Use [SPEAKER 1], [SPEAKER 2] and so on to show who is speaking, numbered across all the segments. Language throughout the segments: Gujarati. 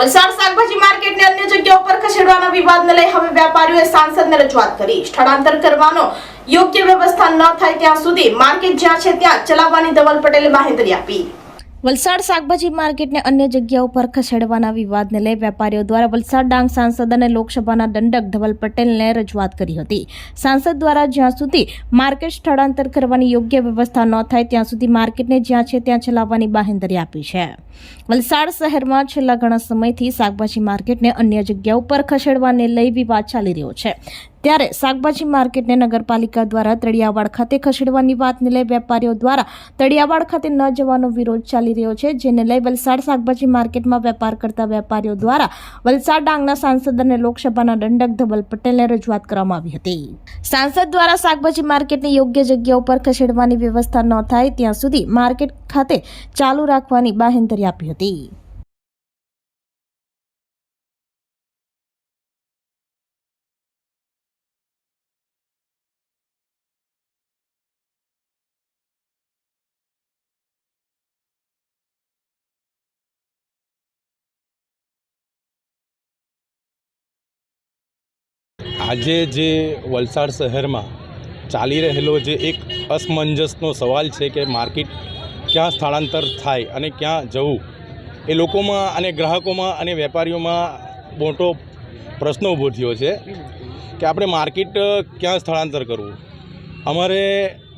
[SPEAKER 1] વલસાડ શાકભાજી માર્કેટને અન્ય જગ્યાઓ પર ખસેડવાના વિવાદને લઈ હવે વેપારીઓએ સાંસદને રજૂઆત કરી. સ્થળાંતર કરવાનો યોગ્ય વ્યવસ્થા ન થાય ત્યાં સુધી માર્કેટ જ્યાં છે ત્યાં ચલાવવાની ધવલ પટેલે બાહેંધરી આપી. વલસાડ શાકભાજી માર્કેટને અન્ય જગ્યાઓ પર ખસેડવાના વિવાદને લઈ વેપારીઓ દ્વારા વલસાડ ડાંગ સાંસદ અને લોકસભાના દંડક ધવલ પટેલને રજૂઆત કરી હતી. સાંસદ દ્વારા જ્યાં સુધી માર્કેટ સ્થળાંતર કરવાની યોગ્ય વ્યવસ્થા ન થાય, ત્યાં સુધી માર્કેટને જ્યાં છે ત્યાં ચલાવવાની બાહેંધરી આપી છે. વલસાડ શહેરમાં છેલ્લા ઘણા સમયથી શાકભાજી માર્કેટને અન્ય જગ્યાઓ પર ખસેડવાને લઈ વિવાદ ચાલી રહ્યો છે. ત્યારે શાકભાજી માર્કેટને નગરપાલિકા દ્વારા તળિયાવાડ ખાતે ખસેડવાની વાતને લઈ વેપારીઓ દ્વારા તળિયાવાડ ખાતે ન જવાનો વિરોધ ચાલી રહ્યો છે, જેને લઈ વલસાડ શાકભાજી માર્કેટમાં વેપાર કરતા વેપારીઓ દ્વારા વલસાડ ડાંગના સાંસદ અને લોકસભાના દંડક ધવલ પટેલને રજૂઆત કરવામાં આવી હતી. સાંસદ દ્વારા શાકભાજી માર્કેટને યોગ્ય જગ્યા ઉપર ખસેડવાની વ્યવસ્થા ન થાય, ત્યાં સુધી માર્કેટ ખાતે ચાલુ રાખવાની બાહેંધરી આપી હતી.
[SPEAKER 2] આજે જે વલસાડ શહેરમાં ચાલી રહેલો જે એક અસમંજસનો સવાલ છે કે માર્કેટ ક્યાં સ્થળાંતર થાય અને ક્યાં જવું, એ લોકોમાં અને ગ્રાહકોમાં અને વેપારીઓમાં મોટો પ્રશ્ન ઊભો થયો છે કે આપણે માર્કેટ ક્યાં સ્થળાંતર કરવું. અમારે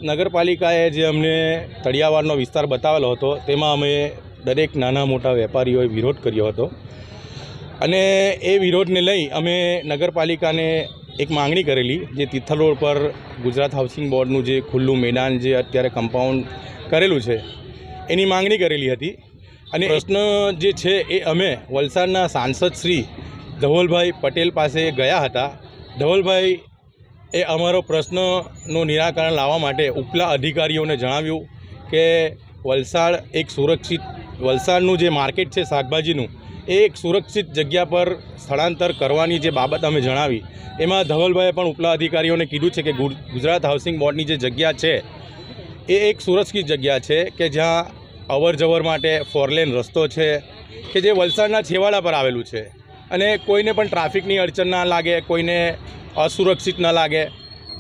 [SPEAKER 2] નગરપાલિકાએ જે અમને તળિયાવાડનો વિસ્તાર બતાવેલો હતો, તેમાં અમે દરેક નાના મોટા વેપારીઓએ વિરોધ કર્યો હતો. અને એ વિરોધને લઈ અમે નગરપાલિકાને એક માંગણી કરેલી જે તિથલ રોડ પર ગુજરાત હાઉસિંગ બોર્ડનું જે ખુલ્લું મેદાન જે અત્યારે કમ્પાઉન્ડ કરેલું છે, એની માંગણી કરેલી હતી. અને પ્રશ્ન જે છે એ અમે વલસાડના સાંસદ શ્રી ધવલભાઈ પટેલ પાસે ગયા હતા. ધવલભાઈ એ અમારો પ્રશ્નનું નિરાકરણ લાવવા માટે ઉપલા અધિકારીઓને જણાવ્યું કે વલસાડ એક સુરક્ષિત, વલસાડનું જે માર્કેટ છે શાકભાજીનું એ એક સુરક્ષિત જગ્યા પર સ્થળાંતર કરવાની જે બાબત અમે જણાવી, એમાં ધવલભાઈએ પણ ઉપલા અધિકારીઓને કીધું છે કે ગુજરાત હાઉસિંગ બોર્ડની જે જગ્યા છે, એ એક સુરક્ષિત જગ્યા છે કે જ્યાં અવર જવર માટે ફોરલેન રસ્તો છે, કે જે વલસાડના છેવાડા પર આવેલું છે. અને કોઈને પણ ટ્રાફિકની અડચણ ના લાગે, કોઈને અસુરક્ષિત ન લાગે,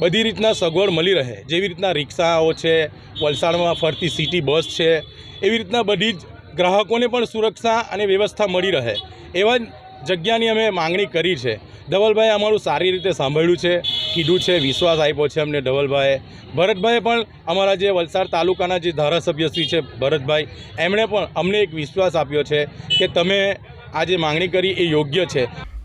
[SPEAKER 2] બધી રીતના સગવડ મળી રહે. જેવી રીતના રિક્ષાઓ છે, વલસાડમાં ફરતી સિટી બસ છે, એવી રીતના બધી જ ગ્રાહકોને પણ સુરક્ષા અને વ્યવસ્થા મળી રહે એવા જગ્યાની અમે માંગણી કરી છે. ધવલભાઈએ અમારું સારી રીતે સાંભળ્યું છે, કીધું છે, વિશ્વાસ આપ્યો છે અમને ધવલભાઈએ. ભરતભાઈએ પણ અમારા જે વલસાડ તાલુકાના જે ધારાસભ્ય શ્રી છે ભરતભાઈ, એમણે પણ અમને એક વિશ્વાસ આપ્યો છે કે તમે આ જે માંગણી કરી એ યોગ્ય છે.